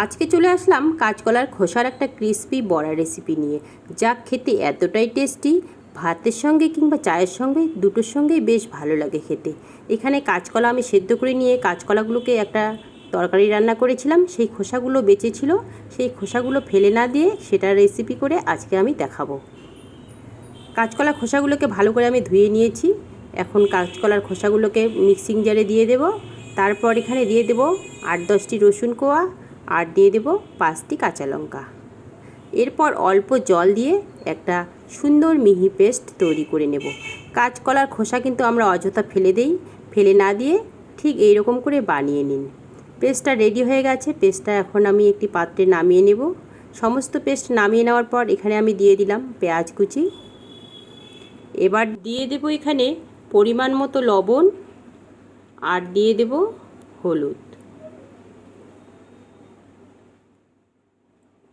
আজকে চলে আসলাম কাঁচকলার খোসার একটা ক্রিস্পি বড়া রেসিপি নিয়ে। যা খেতে এতটাই টেস্টি ভাতের সঙ্গে কিংবা চায়ের সঙ্গে দুটোর সঙ্গেই বেশ ভালো লাগে খেতে। এখানে কাঁচকলা আমি সেদ্ধ করে নিয়ে কাঁচকলাগুলোকে একটা তরকারি রান্না করেছিলাম, সেই খোসাগুলো বেঁচেছিল সেই খোসাগুলো ফেলে না দিয়ে সেটা রেসিপি করে আজকে আমি দেখাবো। কাঁচকলা খোসাগুলোকে ভালো করে আমি ধুয়ে নিয়েছি। এখন কাঁচকলার খোসাগুলোকে মিক্সিং জারে দিয়ে দেব। তারপর এখানে দিয়ে দেব আট দশটি রসুন কোয়া আর দিয়ে দেব পাঁচটি কাঁচা লঙ্কা। এরপর অল্প জল দিয়ে একটা সুন্দর মিহি পেস্ট তৈরি করে নেব। কাঁচকলার খোসা কিন্তু আমরা অযথা ফেলে দেই, ফেলে না দিয়ে ঠিক এই রকম করে বানিয়ে নিন। পেস্টটা রেডি হয়ে গেছে, পেস্টটা এখন আমি একটি পাত্রে নামিয়ে নেব। সমস্ত পেস্ট নামিয়ে নেওয়ার পর এখানে আমি দিয়ে দিলাম পেঁয়াজ কুচি। এবার দিয়ে দেব এখানে পরিমাণ মতো লবণ আর দিয়ে দেব হলুদ।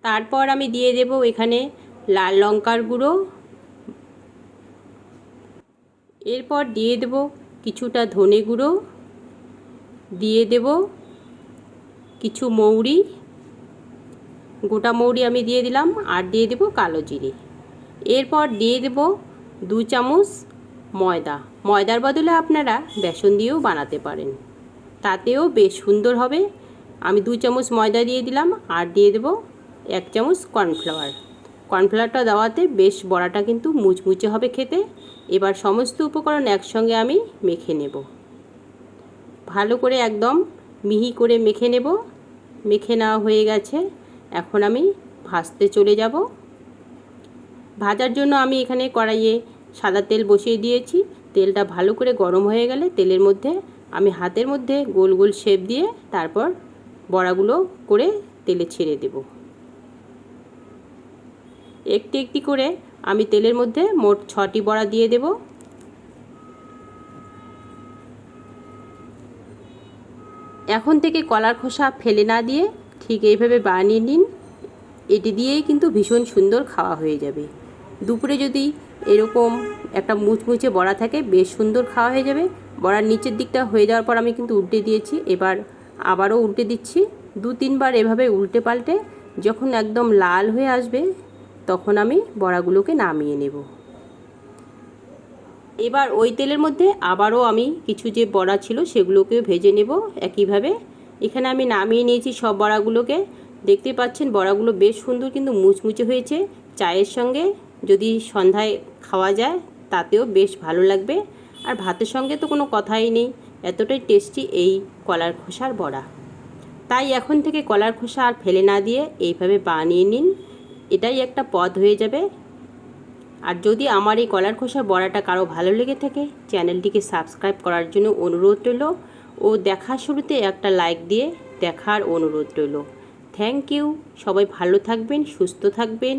তারপর আমি দিয়ে দেব এখানে লাল লঙ্কার গুঁড়ো। এরপর দিয়ে দেব কিছুটা ধনে গুঁড়ো। দিয়ে দেব কিছু মৌরি। গোটা মৌরি আমি দিয়ে দিলাম আর দিয়ে দেব কালো জিরে। এরপর দিয়ে দেব দু চামচ ময়দা। ময়দার বদলে আপনারা বেসন দিয়েও বানাতে পারেন। তাতেও বেশ সুন্দর হবে। আমি দু চামচ ময়দা দিয়ে দিলাম আর দিয়ে দেব এক চামচ কর্নফ্লাওয়ার। কর্নফ্লাওয়ারটা দেওয়াতে বেশ বড়াটা কিন্তু মুচমুচে হবে খেতে। এবার সমস্ত উপকরণ একসঙ্গে আমি মেখে নেব। ভালো করে একদম মিহি করে মেখে নেব। মেখে নেওয়া হয়ে গেছে। এখন আমি ভাজতে চলে যাব। ভাজার জন্য আমি এখানে কড়াইয়ে সাদা তেল বসিয়ে দিয়েছি। তেলটা ভালো করে গরম হয়ে গেলে তেলের মধ্যে আমি হাতের মধ্যে গোল গোল শেপ দিয়ে তারপর বড়াগুলো করে তেলে ছেড়ে দেব। একটি একটি করে আমি তেলের মধ্যে মোট ছটি বড়া দিয়ে দেব। এখন থেকে কলার খোসা ফেলে না দিয়ে ঠিক এইভাবে বানিয়ে নিন। এটি দিয়েই কিন্তু ভীষণ সুন্দর খাওয়া হয়ে যাবে। দুপুরে যদি এরকম একটা মুচমুচে বড়া থাকে, বেশ সুন্দর খাওয়া হয়ে যাবে। বড়ার নিচের দিকটা হয়ে যাওয়ার পর আমি কিন্তু উল্টে দিয়েছি। এবার আবারও উল্টে দিচ্ছি। দু তিনবার এভাবে উল্টে পাল্টে যখন একদম লাল হয়ে আসবে তখন আমি বড়াগুলোকে নামিয়ে নেব। এবার ওই তেলের মধ্যে আবারও আমি কিছু যে বড়া ছিল সেগুলোকে ভেজে নেব একইভাবে। এখানে আমি নামিয়ে নিয়েছি সব বড়াগুলোকে। দেখতে পাচ্ছেন বড়াগুলো বেশ সুন্দর কিন্তু মুচমুচে হয়েছে। চায়ের সঙ্গে যদি সন্ধ্যায় খাওয়া যায় তাতেও বেশ ভালো লাগবে। আর ভাতের সঙ্গে তো কোনো কথাই নেই। এতটাই টেস্টি এই কলার খোসার বড়া। তাই এখন থেকে কলার খোসা আর ফেলে না দিয়ে এইভাবে বানিয়ে নিন। এটাই একটা পদ হয়ে যাবে। আর যদি আমার এই কলার খোসার বড়াটা কারও ভালো লেগে থাকে, চ্যানেলটিকে সাবস্ক্রাইব করার জন্য অনুরোধ রইল। ও দেখার শুরুতে একটা লাইক দিয়ে দেখার অনুরোধ রইল। থ্যাংক ইউ, সবাই ভালো থাকবেন, সুস্থ থাকবেন।